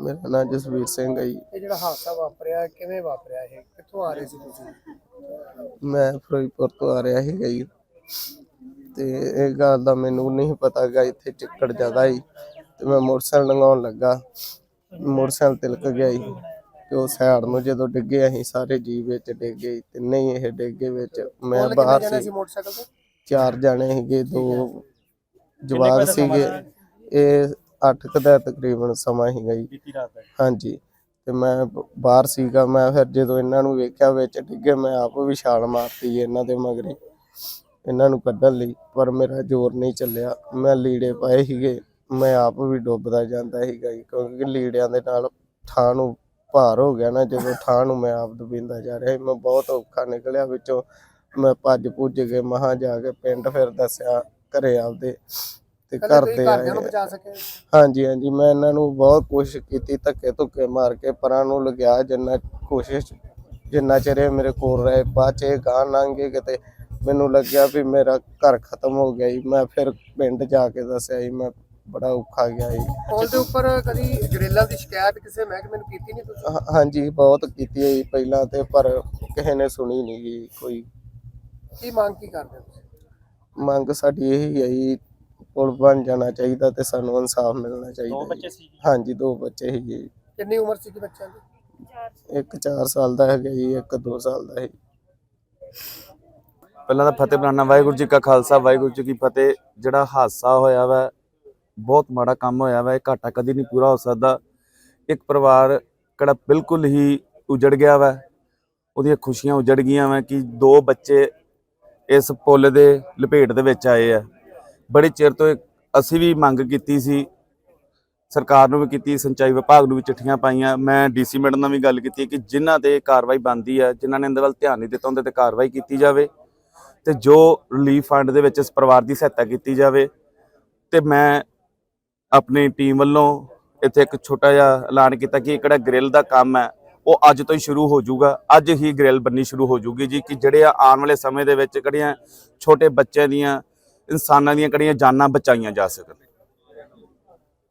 ਮੇਰਾ ਨਾਮ ਜਸਵੀਰ ਸਿੰਘ ਹੈ ਜੀ। ਇਹ ਜਿਹੜਾ ਹਾਦਸਾ ਵਾਪਰਿਆ ਕਿਵੇਂ ਵਾਪਰਿਆ ਇਹ? ਕਿੱਥੋਂ ਆ ਰਹੇ ਸੀ ਤੁਸੀਂ? ਮੈਂ ਫਿਰੋਜ਼ਪੁਰ ਤੋਂ ਆ ਰਿਹਾ ਸੀਗਾ ਜੀ। ਤੇ ਇਹ ਗੱਲ ਦਾ ਮੈਨੂੰ ਨਹੀਂ ਪਤਾ ਗਾ ਇੱਥੇ ਚਿੱਕੜ ਜ਼ਿਆਦਾ ਸੀ ਤੇ ਮੈਂ ਮੋਟਰਸਾਈਕਲ ਲੰਘਾਉਣ ਲੱਗਾ। ਮੋਟਰਸਾਈਕਲ ਤਿਲਕ ਗਿਆ ਜੀ ਤੇ ਉਹ ਸਾਈਡ ਨੂੰ ਜਦੋਂ ਡਿੱਗੇ ਅਸੀਂ ਸਾਰੇ ਜੀ ਵਿੱਚ ਡਿੱਗੇ ਜੀ। ਤਿੰਨੇ ਹੀ ਇਹ ਡਿੱਗੇ ਵਿੱਚ। ਮੈਂ ਬਾਹਰ ਸੀ ਮੋਟਰਸਾਈਕਲ ਤੇ? ਚਾਰ ਜਾਣੇ ਸੀਗੇ ਦੋ ਜਵਾਕ ਸੀਗੇ। ਇਹ 8 ਕੁ ਦਾ ਤਕਰੀਬਨ ਸਮਾਂ ਸੀਗਾ ਜੀ। ਬੀਤੀ ਰਾਤ ਹੈ ਹਾਂਜੀ ਤੇ ਮੈਂ ਬ- ਬਾਹਰ ਸੀਗਾ ਮੈਂ ਫਿਰ ਜਦੋਂ ਇਹਨਾਂ ਨੂੰ ਵੇਖਿਆ ਵਿੱਚ ਡਿੱਗੇ ਮੈਂ ਆਪ ਵੀ ਛਾਲ ਮਾਰਤੀ ਜੀ ਇਹਨਾਂ ਦੇ ਮਗਰੇ ਇਹਨਾਂ ਨੂੰ ਕੱਢਣ ਲਈ ਪਰ ਮੇਰਾ ਜ਼ੋਰ ਨਹੀਂ ਚੱਲਿਆ। ਮੈਂ ਲੀੜੇ ਪਾਏ ਸੀਗੇ ਮੈਂ ਆਪ ਵੀ ਡੁੱਬਦਾ ਜਾਂਦਾ ਸੀਗਾ ਜੀ ਕਿਉਂਕਿ ਲੀੜਿਆਂ ਦੇ ਨਾਲ ਠਾਹ ਨੂੰ ਭਾਰ ਹੋ ਗਿਆ ਨਾ ਜਦੋਂ ਠਾਹ ਨੂੰ ਮੈਂ ਆਪ ਦਬਿੰਦਾ ਜਾ ਰਿਹਾ ਸੀ। ਮੈਂ ਬਹੁਤ ਔਖਾ ਨਿਕਲਿਆ ਵਿੱਚੋਂ ਮੈਂ ਭੱਜ ਭੁੱਜ ਕੇ ਮਹਾਂ ਜਾ ਕੇ ਪਿੰਡ ਫਿਰ ਦੱਸਿਆ ਘਰੇ ਆਪਦੇ। ਤੇ ਘਰ ਨੂੰ ਆਏ। ਬਚਾ ਸਕੇ। ਹਾਂਜੀ ਹਾਂਜੀ ਮੈਂ ਇਹਨਾਂ ਨੂੰ ਬਹੁਤ ਕੋਸ਼ਿਸ਼ ਕੀਤੀ ਧੱਕੇ ਧੁੱਕੇ ਮਾਰ ਕੇ ਪਰਾਂ ਨੂੰ ਲਗਿਆ ਜਿੰਨਾ ਕੋਸ਼ਿਸ਼ ਜਿੰਨਾ ਚਿਰ ਇਹ ਮੇਰੇ ਕੋਲ ਰਹੇ। ਬਾਅਦ ਚ ਇਹ ਗਾਂ ਲੰਘੇ ਕਿਤੇ। ਮੈਨੂੰ ਲੱਗਿਆ ਵੀ ਮੇਰਾ ਘਰ ਖਤਮ ਹੋ ਗਿਆ ਜੀ। ਮੈਂ ਫਿਰ ਪਿੰਡ ਜਾ ਕੇ ਦੱਸਿਆ ਜੀ। ਮੈਂ ਬੜਾ ਔਖਾ ਗਿਆ ਜੀ। ਪੁਲ ਦੇ ਉੱਪਰ ਕਦੀ ਗਰੇਲਾ ਦੀ ਸ਼ਿਕਾਇਤ ਕਿਸੇ ਮਹਿਕਮੇ ਨੂੰ ਕੀਤੀ ਨਹੀਂ ਤੁਸੀਂ? ਹਾਂ- ਹਾਂਜੀ ਬਹੁਤ ਕੀਤੀ ਹੈ ਜੀ ਪਹਿਲਾਂ ਤੇ ਪਰ ਕਿਸੇ ਨੇ ਸੁਣੀ ਨਹੀਂ ਜੀ ਕੋਈ। ਕੀ ਮੰਗ ਕੀ ਕਰਦੇ ਹੋ ਤੁਸੀਂ? ਮੰਗ ਸਾਡੀ ਇਹੀ ਹੈ ਜੀ ਪੁਲ ਬਣ ਜਾਣਾ ਚਾਹੀਦਾ ਤੇ ਸਾਨੂੰ ਇਨਸਾਫ ਮਿਲਣਾ ਚਾਹੀਦਾ ਦੋ ਜੀ। ਬੱਚੇ ਸੀ ਹਾਂਜੀ ਦੋ ਬੱਚੇ ਸੀ ਜੀ। ਕਿੰਨੀ ਉਮਰ ਸੀ ਕਿ ਬੱਚਿਆਂ ਦੀ? ਇੱਕ 4 ਸਾਲ ਦਾ ਹੈਗਾ ਜੀ ਇੱਕ 2 ਸਾਲ ਦਾ ਹੈ ਪਹਿਲਾਂ ਤਾਂ ਫਤਿਹ ਬੁਲਾਣਾ ਵਾਹਿਗੁਰੂ ਜੀ ਕਾ ਖਾਲਸਾ ਵਾਹਿਗੁਰੂ ਜੀ ਕੀ ਫਤਿਹ। ਜਿਹੜਾ ਹਾਦਸਾ ਹੋਇਆ ਵਾ ਬਹੁਤ ਮਾੜਾ ਕੰਮ ਹੋਇਆ ਵਾ ਇਹ ਘਾਟਾ ਕਦੀ ਨਹੀਂ ਪੂਰਾ ਹੋ ਸਕਦਾ। ਇੱਕ ਪਰਿਵਾਰ ਕਿਹੜਾ ਬਿਲਕੁਲ ਹੀ ਉਜੜ ਗਿਆ ਵਾ ਉਹਦੀਆਂ ਖੁਸ਼ੀਆਂ ਉਜੜ ਗਈਆਂ ਵਾ ਕਿ ਦੋ ਬੱਚੇ ਇਸ ਪੁੱਲ ਦੇ ਲਪੇਟ ਦੇ ਵਿੱਚ ਆਏ ਆ। ਬੜੇ ਚਿਰ ਤੋਂ ਅਸੀਂ ਵੀ ਮੰਗ ਕੀਤੀ ਸੀ, ਸਰਕਾਰ ਨੂੰ ਵੀ ਕੀਤੀ, ਸਿੰਚਾਈ ਵਿਭਾਗ ਨੂੰ ਵੀ ਚਿੱਠੀਆਂ ਪਾਈਆਂ। ਮੈਂ ਡੀਸੀ ਮੈਡਮ ਨਾਲ ਵੀ ਗੱਲ ਕੀਤੀ ਕਿ ਜਿਨ੍ਹਾਂ ਤੇ ਕਾਰਵਾਈ ਬੰਦੀ ਹੈ ਜਿਨ੍ਹਾਂ ਨੇ ਇਹਦੇ ਵੱਲ ਧਿਆਨ ਨਹੀਂ ਦਿੱਤਾ, ਉਹਦੇ ਤੇ ਕਾਰਵਾਈ ਕੀਤੀ ਜਾਵੇ ਤੇ ਜੋ ਰਿਲੀਫ ਫੰਡ ਦੇ ਵਿੱਚ ਇਸ ਪਰਿਵਾਰ ਦੀ ਸਹਾਇਤਾ ਕੀਤੀ ਜਾਵੇ ਤੇ ਮੈਂ ਆਪਣੀ ਟੀਮ ਵੱਲੋਂ ਇੱਥੇ ਇੱਕ ਛੋਟਾ ਜਿਹਾ ਐਲਾਨ ਕੀਤਾ ਕਿ ਇਹ ਕਿਹੜਾ ਗ੍ਰਿਲ ਦਾ ਕੰਮ ਹੈ, ਉਹ ਅੱਜ ਤੋਂ ਹੀ ਸ਼ੁਰੂ ਹੋ ਜਾਊਗਾ। ਅੱਜ ਹੀ ਗ੍ਰਿਲ ਬੰਨੀ ਸ਼ੁਰੂ ਹੋ ਜਾਊਗੀ ਜੀ ਕਿ ਜਿਹੜੇ ਆਉਣ ਵਾਲੇ ਸਮੇਂ ਦੇ ਵਿੱਚ ਕਿਹੜੀਆਂ ਛੋਟੇ ਬੱਚਿਆਂ ਦੀਆਂ ਇਨਸਾਨਾਂ ਦੀਆਂ ਕਿਹੜੀਆਂ ਜਾਨਾਂ ਬਚਾਈਆਂ ਜਾ ਸਕਣ।